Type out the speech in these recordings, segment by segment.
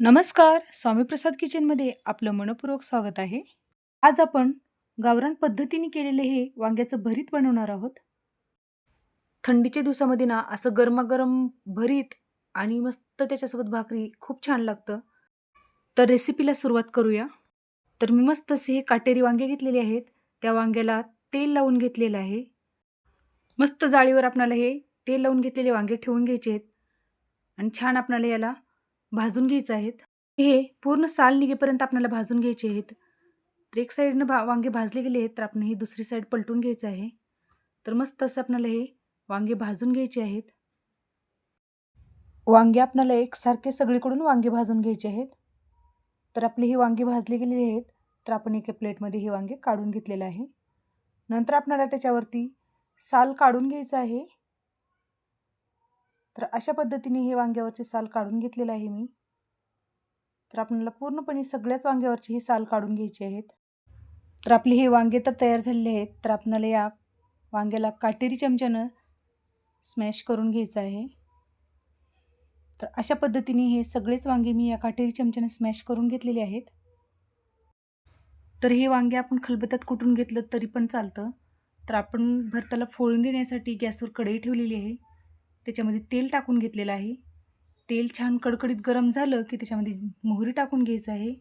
नमस्कार स्वामीप्रसाद किचनमध्ये आपलं मनपूर्वक स्वागत आहे. आज आपण गावरान पद्धतीने केलेले हे वांग्याचं भरीत बनवणार आहोत. थंडीच्या दिवसामध्ये ना असं गरमागरम भरीत आणि मस्त त्याच्यासोबत भाकरी खूप छान लागतं. तर रेसिपीला सुरुवात करूया. तर मी मस्त असे हे काटेरी वांगे घेतलेले आहेत. त्या वांग्याला तेल लावून घेतलेलं आहे. मस्त जाळीवर आपणाला हे तेल लावून घेतलेले वांगे ठेवून घ्यायचे आहेत. आणि छान आपणाला याला भाजून घ्यायचं आहेत. हे पूर्ण साल निघेपर्यंत आपल्याला भाजून घ्यायचे आहेत. तर एक साईडनं भा वांगे भाजले गेले आहेत तर आपण ही दुसरी साईड पलटून घ्यायचं आहे. तर मस्त असं आपल्याला हे वांगे भाजून घ्यायचे आहेत. वांगे आपल्याला एकसारखे सगळीकडून वांगे भाजून घ्यायचे आहेत. तर आपले ही वांगे भाजले गेलेले आहेत तर आपण एका प्लेटमध्ये हे वांगे काढून घेतलेलं आहे. नंतर आपल्याला त्याच्यावरती साल काढून घ्यायचं आहे. तर अशा पद्धतीने हे वांग्यावरचे साल काढून घेतलेलं आहे मी. तर आपल्याला पूर्णपणे सगळ्याच वांग्यावरचे हे साल काढून घ्यायचे आहेत. तर आपले हे वांगे तर तयार झालेले आहेत. तर आपल्याला या वांग्याला काटेरी चमच्यानं स्मॅश करून घ्यायचं आहे. तर अशा पद्धतीने हे सगळेच वांगे मी या काटेरी चमच्यानं स्मॅश करून घेतलेले आहेत. तर हे वांगे आपण खलबत्यात कुटून घेतलं तरी पण चालतं. तर आपण भरताला फोडून देण्यासाठी गॅसवर कढई ठेवलेली आहे. त्याच्यामध्ये तेल टाकून घेतलेलं आहे. तेल छान कडकडीत गरम झालं की त्याच्यामध्ये मोहरी टाकून घ्यायचं आहे.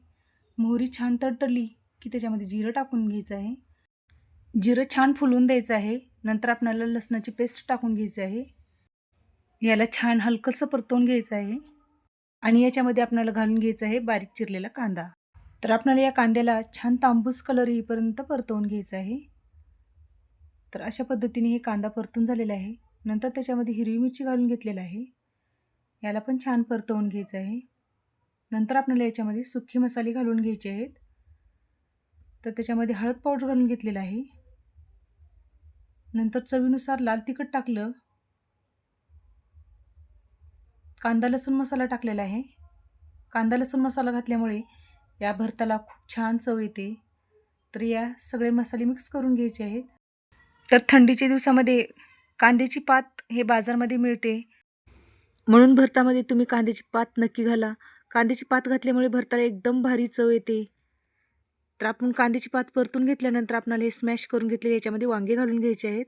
मोहरी छान तडतडली की त्याच्यामध्ये जिरं टाकून घ्यायचं आहे. जिरं छान फुलून द्यायचं आहे. नंतर आपल्याला लसणाची पेस्ट टाकून घ्यायची आहे. याला छान हलकंसं परतवून घ्यायचं आहे. आणि याच्यामध्ये आपल्याला घालून घ्यायचं आहे बारीक चिरलेला कांदा. तर आपल्याला या कांद्याला छान तांबूस कलर येईपर्यंत परतवून घ्यायचं आहे. तर अशा पद्धतीने हे कांदा परतून झालेला आहे. नंतर त्याच्यामध्ये हिरवी मिरची घालून घेतलेलं आहे. याला पण छान परतवून घ्यायचं आहे. नंतर आपल्याला याच्यामध्ये सुखे मसाले घालून घ्यायचे आहेत. तर त्याच्यामध्ये हळद पावडर घालून घेतलेलं आहे. नंतर चवीनुसार लाल तिखट टाकलं. कांदा लसूण मसाला टाकलेला आहे. कांदा लसूण मसाला घातल्यामुळे या भरताला खूप छान चव येते. तर या सगळे मसाले मिक्स करून घ्यायचे आहेत. तर थंडीच्या दिवसामध्ये कांद्याची पात हे बाजारमध्ये मिळते. म्हणून भरतामध्ये तुम्ही कांद्याची पात नक्की घाला. कांद्याची पात घातल्यामुळे भरताला एकदम भारी चव येते. तर आपण कांद्याची पात परतून घेतल्यानंतर आपणाला हे स्मॅश करून घेतले याच्यामध्ये वांगे घालून घ्यायचे आहेत.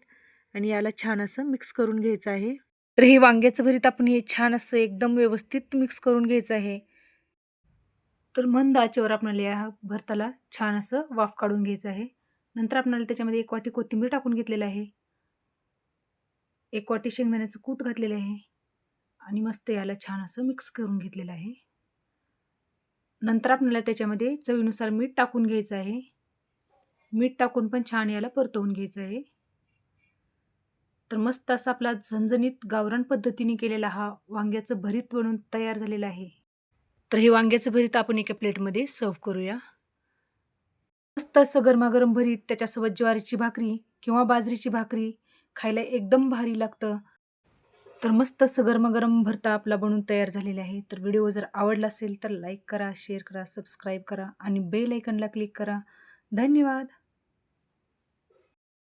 आणि याला छान असं मिक्स करून घ्यायचं आहे. तर हे वांग्याचं भरीत आपण हे छान असं एकदम व्यवस्थित मिक्स करून घ्यायचं आहे. तर मंद आचेवर आपल्याला या भरताला छान असं वाफ काढून घ्यायचं आहे. नंतर आपल्याला त्याच्यामध्ये एक वाटी कोथिंबीर टाकून घेतलेलं आहे. एक वाटी शेंगदाण्याचं कूट घातलेलं आहे. आणि मस्त याला छान असं मिक्स करून घेतलेलं आहे. नंतर आपल्याला त्याच्यामध्ये चवीनुसार मीठ टाकून घ्यायचं आहे. मीठ टाकून पण छान याला परतवून घ्यायचं आहे. तर मस्त असा आपला झणझणीत गावरान पद्धतीने केलेला हा वांग्याचं भरीत बनून तयार झालेला आहे. तर हे वांग्याचं भरीत आपण एका प्लेटमध्ये सर्व करूया. मस्त असं गरमागरम भरीत त्याच्यासोबत ज्वारीची भाकरी किंवा बाजरीची भाकरी खायला एकदम भारी लागतं. तर मस्त असं गरमागरम भरता आपला बनून तयार झालेला आहे. तर व्हिडिओ जर आवडला असेल तर लाईक करा शेअर करा सबस्क्राईब करा आणि बेल ऐकनला क्लिक करा. धन्यवाद!